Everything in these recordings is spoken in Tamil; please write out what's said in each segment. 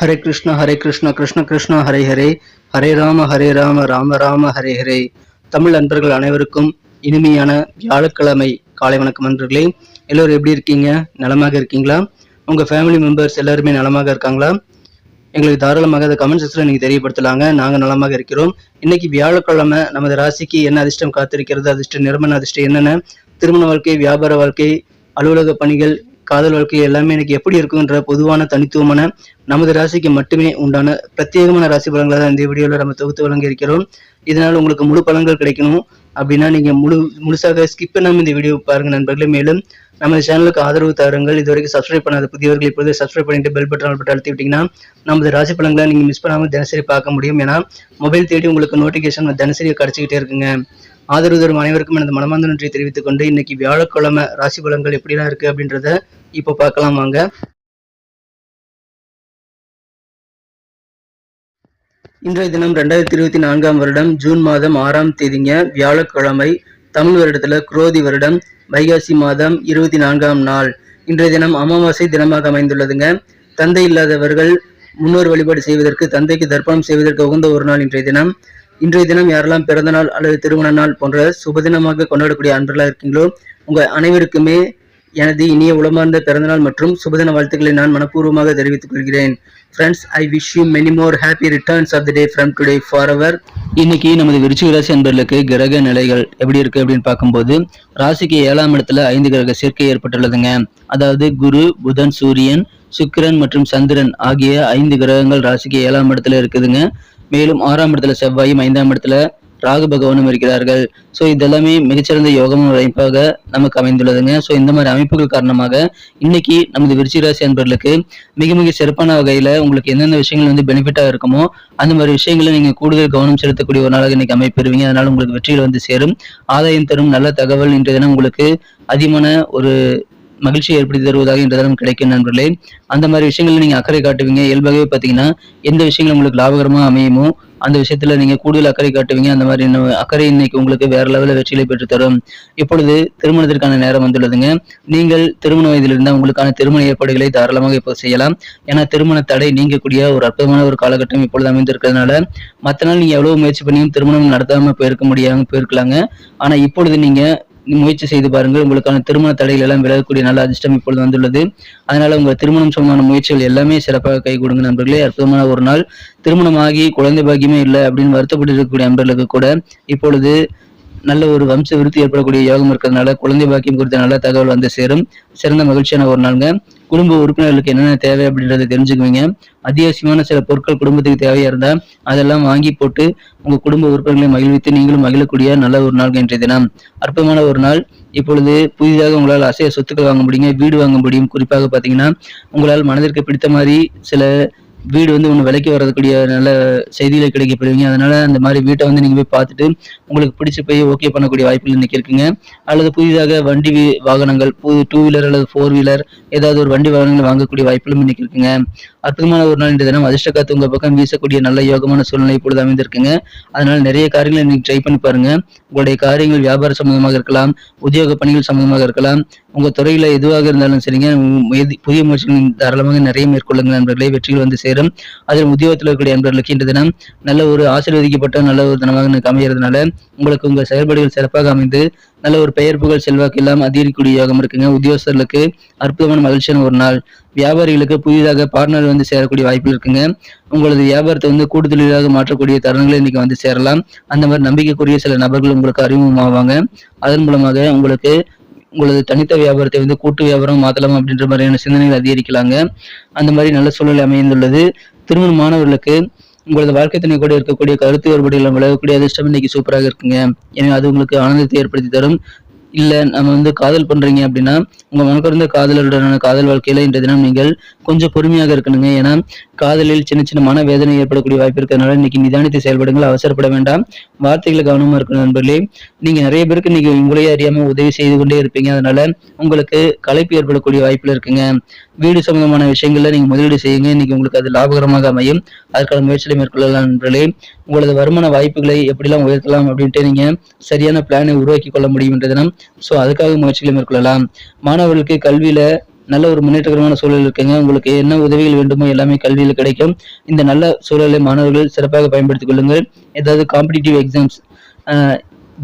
ஹரே கிருஷ்ணா ஹரே கிருஷ்ண கிருஷ்ண கிருஷ்ண ஹரே ஹரே. ஹரே ராம ஹரே ராம ராம ராம ஹரே ஹரே. தமிழ் நண்பர்கள் அனைவருக்கும் இனிமையான வியாழக்கிழமை காலை வணக்கம் நண்பர்களே. எல்லோரும் எப்படி இருக்கீங்க? நலமாக இருக்கீங்களா? உங்கள் ஃபேமிலி மெம்பர்ஸ் எல்லாருமே நலமாக இருக்காங்களா? எங்களுக்கு தாராளமாக அதை கமெண்ட் செக்ஷனில் நீங்கள் தெரியப்படுத்தலாங்க. நாங்கள் நலமாக இருக்கிறோம். இன்னைக்கு வியாழக்கிழமை நமது ராசிக்கு என்ன அதிர்ஷ்டம் காத்திருக்கிறது அதிர்ஷ்ட நிறுவன அதிர்ஷ்டம் என்னென்ன? திருமண வாழ்க்கை வியாபார வாழ்க்கை அலுவலக பணிகள் காதல் வாழ்க்கை எல்லாமே எனக்கு எப்படி இருக்குன்ற பொதுவான தனித்துவமான நமது ராசிக்கு மட்டுமே உண்டான பிரத்யேகமான ராசி பலன்களை தான் இந்த வீடியோவில் நம்ம தொகுத்து வழங்க இருக்கிறோம். இதனால் உங்களுக்கு முழு பலன்கள் கிடைக்கணும். அப்படின்னா நீங்கள் முழு முழுசாக ஸ்கிப் பண்ணாம இந்த வீடியோ பாருங்கள் நண்பர்களே. மேலும் நம்ம சேனலுக்கு ஆதரவு தாருங்கள். இது வரைக்கும் சப்ஸ்கிரைப் பண்ணாத புதியவர்கள் இப்போது சப்ஸ்கிரைப் பண்ணிட்டு பெல் பட்டன் பட்டன் அழுத்தி விட்டீங்கன்னா நமது ராசி பலன்களை நீங்கள் மிஸ் பண்ணாமல் தினசரி பார்க்க முடியும். ஏன்னா மொபைல் தேடி உங்களுக்கு நோட்டிஃபிகேஷன் தினசரி கிடச்சிக்கிட்டே இருக்குங்க. ஆதரவு தரும் அனைவருக்கும் எனது மனமார்ந்த நன்றியை தெரிவித்துக் கொண்டு இன்னைக்கு வியாழக்கிழமை ராசி பலன்கள் எப்படிலாம் இருக்கு அப்படின்றத இப்போ பார்க்கலாம் வாங்க. இன்றைய தினம் ரெண்டாயிரத்தி இருபத்தி நான்காம் வருடம் ஜூன் மாதம் ஆறாம் தேதிங்க. வியாழக்கிழமை தமிழ் வருடத்துல குரோதி வருடம். வைகாசி மாதம் இருபத்தி நான்காம் நாள். இன்றைய தினம் அமாவாசை தினமாக அமைந்துள்ளதுங்க. தந்தை இல்லாதவர்கள் முன்னோர் வழிபாடு செய்வதற்கு தந்தைக்கு தர்ப்பணம் செய்வதற்கு உகந்த ஒரு நாள் இன்றைய தினம். இன்றைய தினம் யாரெல்லாம் பிறந்த நாள் அல்லது திருமண நாள் போன்ற சுபதினமாக கொண்டாடக்கூடிய அன்பர்களாக இருக்கீங்களோ உங்க அனைவருக்குமே எனது இனிய உளமார்ந்த பிறந்தநாள் மற்றும் சுபதின வாழ்த்துக்களை நான் மனப்பூர்வமாக தெரிவித்துக் கொள்கிறேன். Friends I wish you many more happy returns of the day from today for our இன்னைக்கு நமது விருச்சிக ராசி அன்பர்களுக்கு கிரக நிலைகள் எப்படி இருக்கு அப்படின்னு பார்க்கும்போது ராசிக்கு ஏழாம் இடத்துல ஐந்து கிரக சேர்க்கை ஏற்பட்டுள்ளதுங்க. அதாவது குரு புதன் சூரியன் சுக்கிரன் மற்றும் சந்திரன் ஆகிய ஐந்து கிரகங்கள் ராசிக்கு ஏழாம் இடத்துல இருக்குதுங்க. மேலும் ஆறாம் இடத்துல செவ்வாயும் ஐந்தாம் இடத்துல ராகு பகவானும் இருக்கிறார்கள். ஸோ இதெல்லாமே மிகச்சிறந்த யோகமும் அமைப்பாக நமக்கு அமைந்துள்ளதுங்க. ஸோ இந்த மாதிரி அமைப்புகள் காரணமாக இன்னைக்கு நமது விருச்சி ராசி அன்பர்களுக்கு மிக மிக சிறப்பான வகையில் உங்களுக்கு எந்தெந்த விஷயங்கள் வந்து பெனிஃபிட்டாக இருக்குமோ அந்த மாதிரி விஷயங்களை நீங்கள் கூடுதல் கவனம் செலுத்தக்கூடிய ஒரு நாளாக இன்னைக்கு அமைப்பெறுவீங்க. அதனால் உங்களுக்கு வெற்றிகள் வந்து சேரும். ஆதாயம் தரும். நல்ல தகவல் இன்றைய தினம் உங்களுக்கு அதிகமான ஒரு மகிழ்ச்சி ஏற்படுத்தி தருவதாக இந்த தினம் கிடைக்கும் நண்பர்களே. அந்த மாதிரி விஷயங்களில் நீங்கள் அக்கறை காட்டுவீங்க. இயல்பாகவே பார்த்தீங்கன்னா எந்த விஷயங்கள் உங்களுக்கு லாபகரமாக அமையுமோ அந்த விஷயத்துல நீங்க கூடுதல் அக்கறை காட்டுவீங்க. அந்த மாதிரி அக்கறை இன்னைக்கு உங்களுக்கு வேற லெவலில் வெற்றிகளை பெற்று தரும் இப்பொழுது திருமணத்திற்கான நேரம் வந்துள்ளதுங்க. நீங்கள் திருமண வயதில் இருந்தால் உங்களுக்கான திருமண ஏற்பாடுகளை தாராளமாக இப்போ செய்யலாம். ஏன்னா திருமண தடை நீங்கக்கூடிய ஒரு அற்புதமான ஒரு காலகட்டம் இப்பொழுது அமைந்திருக்கிறதுனால மற்ற நாள் நீங்க எவ்வளவு முயற்சி பண்ணியும் திருமணம் நடத்தாம போயிருக்க முடியாம போயிருக்கலாங்க. ஆனா இப்பொழுது நீங்க முயற்சி செய்து பாருங்கள். உங்களுக்கான திருமண தடைகள் எல்லாம் விலகக்கூடிய நல்ல அதிர்ஷ்டம் இப்பொழுது வந்துள்ளது. அதனால உங்க திருமணம் சம்பந்தமான முயற்சிகள் எல்லாமே சிறப்பாக கை கொடுங்க நண்பர்களே. அற்புதமான ஒரு நாள். திருமணமாகி குழந்தை பாக்கியமே இல்லை அப்படின்னு வருத்தப்பட்டு இருக்கக்கூடிய நண்பர்களுக்கு கூட இப்பொழுது நல்ல ஒரு வம்ச விருத்தி ஏற்படக்கூடிய யோகம் இருக்கிறதுனால குழந்தை பாக்கியம் குறித்த நல்ல தகவல் வந்து சேரும். சிறந்த மகிழ்ச்சியான ஒரு நாளுங்க. குடும்ப உறுப்பினர்களுக்கு என்னென்ன தேவை அப்படின்றத தெரிஞ்சுக்குவீங்க. அத்தியாவசியமான சில பொருட்கள் குடும்பத்துக்கு தேவையா இருந்தா அதெல்லாம் வாங்கி போட்டு உங்க குடும்ப உறுப்பினர்களை மகிழ்வித்து நீங்களும் மகிழக்கூடிய நல்ல ஒரு நாள் இன்றைய தினம். அற்புதமான ஒரு நாள். இப்பொழுது புதிதாக உங்களால் அசைய சொத்துக்கள் வாங்க முடியுங்க வீடு வாங்க முடியும். குறிப்பாக பாத்தீங்கன்னா உங்களால் மனதிற்கு பிடித்த மாதிரி சில வீடு வந்து ஒன்று விலைக்கு வரக்கூடிய நல்ல செய்திகளை கிடைக்கப்படுவீங்க. அதனால அந்த மாதிரி வீட்டை வந்து நீங்கள் போய் பார்த்துட்டு உங்களுக்கு பிடிச்சி போய் ஓகே பண்ணக்கூடிய வாய்ப்புகள் இன்னைக்கு இருக்குங்க. அல்லது புதிதாக வண்டி வாகனங்கள் புது டூ வீலர் அல்லது ஃபோர் வீலர் ஏதாவது ஒரு வண்டி வாகனங்கள் வாங்கக்கூடிய வாய்ப்புகளும் இன்னைக்கு இருக்குங்க. அற்புதமான ஒரு நாள் இந்த தினம். அதிர்ஷ்ட காத்து உங்கள் பக்கம் வீசக்கூடிய நல்ல யோகமான சூழ்நிலை இப்பொழுது அமைந்திருக்குங்க. அதனால நிறைய காரியங்களை இன்றைக்கி ட்ரை பண்ணி பாருங்க. உங்களுடைய காரியங்கள் வியாபார சம்பந்தமாக இருக்கலாம் உத்தியோக பணிகள் சம்பந்தமாக இருக்கலாம் உங்கள் துறையில் எதுவாக இருந்தாலும் சரிங்க. புதிய முயற்சிகள் தாராளமாக நிறைய மேற்கொள்ளுங்கள் நண்பர்களே. வெற்றிகள் வந்து சேரும். அதில் உத்தியோகத்தில் இருக்கக்கூடிய நண்பர்களுக்கு இன்று தினம் நல்ல ஒரு ஆசீர்வதிக்கப்பட்ட நல்ல ஒரு தினமாக அமைகிறதுனால உங்களுக்கு உங்கள் செயல்பாடுகள் சிறப்பாக அமைந்து நல்ல ஒரு பெயர் புகழ் செல்வாக்கு எல்லாம் அதிகரிக்கக்கூடிய யோகம் இருக்குங்க. உத்தியோகஸ்தர்களுக்கு அற்புதமான மகிழ்ச்சியான ஒரு நாள். வியாபாரிகளுக்கு புதிதாக பார்ட்னர் வந்து சேரக்கூடிய வாய்ப்பு இருக்குங்க. உங்களது வியாபாரத்தை வந்து கூடுதலாக மாற்றக்கூடிய தருணங்களை இன்னைக்கு வந்து சேரலாம். அந்த மாதிரி நம்பிக்கைக்குரிய சில நபர்கள் உங்களுக்கு அறிமுகமாவாங்க. அதன் மூலமாக உங்களுக்கு உங்களது தனித்த வியாபாரத்தை வந்து கூட்டு வியாபாரம் மாத்தலாம் அப்படின்ற மாதிரியான சிந்தனைகள் அதிகரிக்கலாங்க. அந்த மாதிரி நல்ல சூழல் அமைந்துள்ளது. திருமண மாணவர்களுக்கு உங்களது வாழ்க்கை துணை கூட இருக்கக்கூடிய கருத்து வேறுபாடுகள் விளையக்கூடிய அதிர்ஷ்டம் இன்னைக்கு சூப்பராக இருக்குங்க. எனவே அது உங்களுக்கு ஆனந்தத்தை ஏற்படுத்தி தரும். இல்லை நம்ம வந்து காதல் பண்ணுறீங்க அப்படின்னா உங்கள் மனக்குறந்த காதலருடனான காதல் வாழ்க்கையில் இன்றைய தினம் நீங்கள் கொஞ்சம் பொறுமையாக இருக்கணுங்க. ஏன்னா காதலில் சின்ன சின்ன மன வேதனை ஏற்படக்கூடிய வாய்ப்பு இருக்கிறதுனால இன்னைக்கு நிதானித்து செயல்படுங்கள் அவசரப்பட வேண்டாம். வார்த்தைகளை கவனமாக இருக்கணும் நண்பர்களே. நீங்கள் நிறைய பேருக்கு இன்னைக்கு உங்களையே அறியாம உதவி செய்து கொண்டே இருப்பீங்க. அதனால உங்களுக்கு கலைப்பு ஏற்படக்கூடிய வாய்ப்பில் இருக்குங்க. வீடு சம்பந்தமான விஷயங்கள்ல நீங்கள் முதலீடு செய்யுங்க. இன்னைக்கு உங்களுக்கு அது லாபகரமாக அமையும். அதற்கான முயற்சிகளை மேற்கொள்ளலாம் நண்பர்களே. உங்களது வருமான வாய்ப்புகளை எப்படிலாம் உயர்த்தலாம் அப்படின்ட்டு நீங்கள் சரியான பிளானை உருவாக்கி கொள்ள முடியும் என்ற தினம். ஸோ அதுக்காக முயற்சிகளை மேற்கொள்ளலாம். மாணவர்களுக்கு கல்வியில நல்ல ஒரு முன்னேற்றகரமான சூழல் இருக்குங்க. உங்களுக்கு என்ன உதவிகள் வேண்டுமோ எல்லாமே கல்வியில் கிடைக்கும். இந்த நல்ல சூழலை மாணவர்கள் சிறப்பாக பயன்படுத்திக் கொள்ளுங்கள். ஏதாவது காம்படிட்டிவ் எக்ஸாம்ஸ்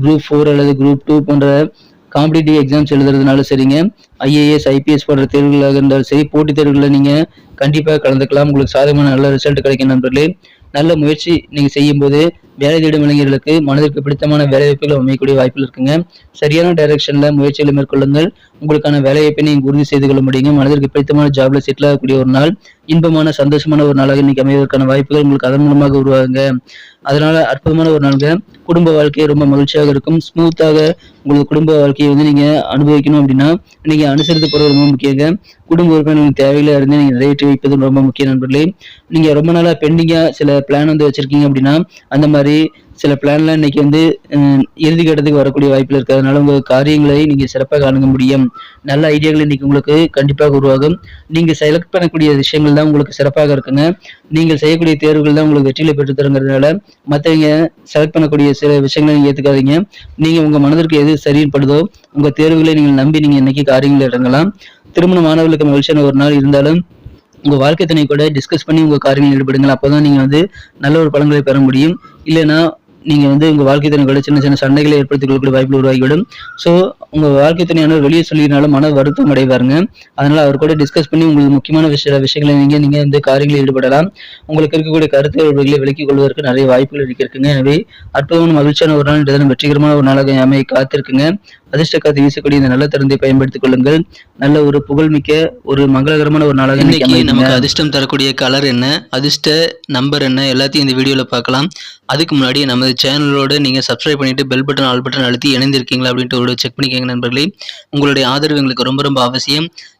குரூப் ஃபோர் அல்லது குரூப் டூ போன்ற காம்படிட்டிவ் எக்ஸாம்ஸ் எழுதுறதுனால சரிங்க. ஐஏஎஸ் ஐபிஎஸ் போன்ற தேர்வுகளாக இருந்தாலும் சரி போட்டித் தேர்வுகளில் நீங்கள் கண்டிப்பாக கலந்துக்கலாம். உங்களுக்கு சாதகமான நல்ல ரிசல்ட் கிடைக்கும் நண்பர்களே. நல்ல முயற்சி நீங்கள் செய்யும்போது வேலை தேடும் இளைஞர்களுக்கு மனதிற்கு பிடித்தமான வேலைவாய்ப்புகள் அமையக்கூடிய வாய்ப்புகள் இருக்குங்க. சரியான டைரக்ஷன்ல முயற்சிகளை மேற்கொள்ளுங்கள். உங்களுக்கான வேலைவாய்ப்பை நீங்க உறுதி செய்து கொள்ள முடியுங்க. மனதிற்கு பிடித்தமான ஜாப்ல செட்டில் ஆகக்கூடிய ஒரு நாள் இன்பமான சந்தோஷமான ஒரு நாளாக இன்னைக்கு அமைவதற்கான வாய்ப்புகள் உங்களுக்கு அதன் மூலமாக உருவாகுங்க. அதனால அற்புதமான ஒரு நாளுங்க. குடும்ப வாழ்க்கை ரொம்ப மகிழ்ச்சியாக இருக்கும். ஸ்மூத்தாக உங்களுக்கு குடும்ப வாழ்க்கையை வந்து நீங்க அனுபவிக்கணும் அப்படின்னா நீங்க அனுசரித்து போறது ரொம்ப முக்கியங்க. குடும்ப உறுப்பினர்களின் தேவைகளை இருந்து நீங்க நிறைவேற்றி வைப்பது ரொம்ப முக்கிய நண்பர்களே. நீங்க ரொம்ப நாளா பெண்டிங்கா சில பிளான் வந்து வச்சிருக்கீங்க அப்படின்னா அந்த மாதிரி சில பிளான்லாம் இன்னைக்கு வந்து இறுதி கட்டத்துக்கு வரக்கூடிய வாய்ப்பில் இருக்கிறதுனால உங்கள் காரியங்களை நீங்கள் சிறப்பாக அணுக முடியும். நல்ல ஐடியாக்கள் இன்னைக்கு உங்களுக்கு கண்டிப்பாக உருவாகும். நீங்கள் செலக்ட் பண்ணக்கூடிய விஷயங்கள் தான் உங்களுக்கு சிறப்பாக இருக்குங்க. நீங்கள் செய்யக்கூடிய தேர்வுகள் தான் உங்களுக்கு வெற்றியில் பெற்று தருங்கிறதுனால மற்றவங்க செலக்ட் பண்ணக்கூடிய சில விஷயங்களை நீங்கள் ஏற்றுக்காதீங்க நீங்கள் உங்கள் மனதிற்கு எது சரிப்படுதோ உங்கள் தேர்வுகளை நீங்கள் நம்பி நீங்கள் இன்னைக்கு காரியங்கள் இறங்கலாம். திருமண மாணவர்களுக்கு மகிழ்ச்சியான ஒரு நாள் இருந்தாலும் உங்கள் வாழ்க்கை துணை கூட டிஸ்கஸ் பண்ணி உங்கள் காரியங்கள் ஈடுபடுங்கள். அப்பதான் நீங்கள் வந்து நல்ல ஒரு பலன்களை பெற முடியும். இல்லைன்னா நீங்கள் வந்து உங்கள் வாழ்க்கை திறன் கூட சின்ன சின்ன சண்டைகளை ஏற்படுத்திக் கொள்ளக்கூடிய வாய்ப்பு உருவாகிவிடும். ஸோ உங்கள் வாழ்க்கை துணையானவர் வெளியே சொல்லினாலும் மன வருத்தம் அடைவாருங்க. அதனால் அவர் கூட டிஸ்கஸ் பண்ணி உங்களுக்கு முக்கியமான விஷய விஷயங்களை நீங்கள் நீங்கள் வந்து காரியங்களில் ஈடுபடலாம். உங்களுக்கு இருக்கக்கூடிய கருத்து அவர்களை விலக்கிக் கொள்வதற்கு நிறைய வாய்ப்புகள் இருக்கு இருக்குங்க. எனவே அற்புதமான மகிழ்ச்சியான ஒரு நாள் தினம் வெற்றிகரமான ஒரு நாளாக அமைய காத்திருக்குங்க. அதிர்ஷ்ட காத்து வீசக்கூடிய இந்த நல்ல தருணத்தை பயன்படுத்திக் கொள்ளுங்கள். நல்ல ஒரு புகழ்மிக்க ஒரு மங்களகரமான ஒரு நாளாக இன்னைக்கு. நமக்கு அதிர்ஷ்டம் தரக்கூடிய கலர் என்ன? அதிர்ஷ்ட நம்பர் என்ன? எல்லாத்தையும் இந்த வீடியோவில் பார்க்கலாம். அதுக்கு முன்னாடி நமது சேனலோட நீங்கள் சப்ஸ்கிரைப் பண்ணிட்டு பெல் பட்டன் ஆல் பட்டன் அழுத்தி இணைந்திருக்கீங்களா அப்படின்ட்டு ஒரு செக் பண்ணிக்கோங்க நண்பர்களே. உங்களுடைய ஆதரவு எங்களுக்கு ரொம்ப ரொம்ப அவசியம்.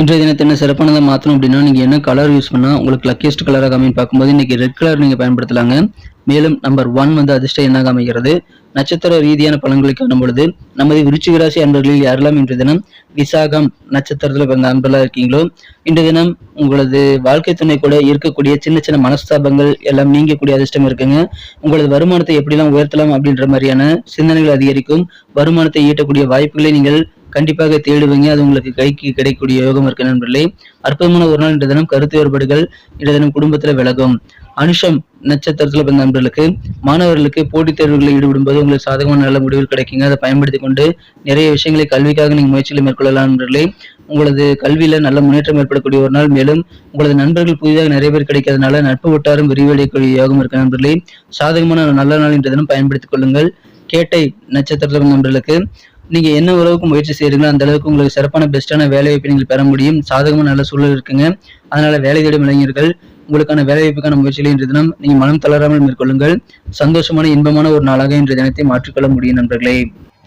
இன்றைய தினத்தை என்ன சிறப்பானதை மாற்றணும் அப்படின்னா நீங்கள் என்ன கலர் யூஸ் பண்ணால் உங்களுக்கு லக்கியஸ்ட் கலராக அமைன்னு பார்க்கும்போது இன்னைக்கு ரெட் கலர் நீங்கள் பயன்படுத்தலாங்க. மேலும் நம்பர் ஒன் வந்து அதிர்ஷ்ட எண்ணாக அமைகிறது நட்சத்திர ரீதியான பலன்களை காணும் பொழுது நமது விருச்சிக ராசி அன்பர்களில் யாரெல்லாம் இன்றைய தினம் விசாகம் நட்சத்திரத்தில் பிறந்த அன்பர்களாக இருக்கீங்களோ இன்றைய தினம் உங்களது வாழ்க்கை துணை கூட இருக்கக்கூடிய சின்ன சின்ன மனஸ்தாபங்கள் எல்லாம் நீங்கக்கூடிய அதிர்ஷ்டம் இருக்குங்க. உங்களது வருமானத்தை எப்படிலாம் உயர்த்தலாம் அப்படின்ற மாதிரியான சிந்தனைகள் அதிகரிக்கும். வருமானத்தை ஈட்டக்கூடிய வாய்ப்புகளை நீங்கள் கண்டிப்பாக தேடுவீங்க. அது உங்களுக்கு கைக்கு கிடைக்கக்கூடிய யோகம் இருக்க நண்பர்களே. அற்புதமான ஒரு நாள் இன்று தினம். கருத்து வேறுபாடுகள் இன்று தினம் குடும்பத்துல விலகும். அனுஷம் நட்சத்திரத்துல பிறந்த நண்பர்களுக்கு மாணவர்களுக்கு போட்டித் தேர்வுகளில் ஈடுபடும் போது உங்களுக்கு சாதகமான நல்ல முடிவுகள் கிடைக்குங்க. அதை பயன்படுத்தி கொண்டு நிறைய விஷயங்களை கல்விக்காக நீங்க முயற்சிகளை மேற்கொள்ளலாம் நண்பர்களே. உங்களது கல்வியில நல்ல முன்னேற்றம் ஏற்படக்கூடிய ஒரு நாள். மேலும் உங்களது நண்பர்கள் புதிதாக நிறைய பேர் கிடைக்கிறதுனால நட்பு வட்டாரம் விரிவடையக்கூடிய யோகம் இருக்க நண்பர்களே. சாதகமான நல்ல நாள் இன்றைய தினம் பயன்படுத்திக் கொள்ளுங்கள். கேட்டை நட்சத்திரத்துல நண்பர்களுக்கு நீங்க என்ன அளவுக்கு முயற்சி செய்கிறீங்களோ அந்த அளவுக்கு உங்களுக்கு சிறப்பான பெஸ்ட்டான வேலை வாய்ப்பை நீங்கள் பெற முடியும். சாதகமான நல்ல சூழல் இருக்குங்க. அதனால வேலை தேடும் இளைஞர்கள் உங்களுக்கான வேலை வாய்ப்புக்கான முயற்சிகளை இன்றைய தினம் நீங்க மனம் தளராமல் மேற்கொள்ளுங்கள். சந்தோஷமான இன்பமான ஒரு நாளாக இன்றைய தினத்தை மாற்றிக்கொள்ள முடியும் நண்பர்களே.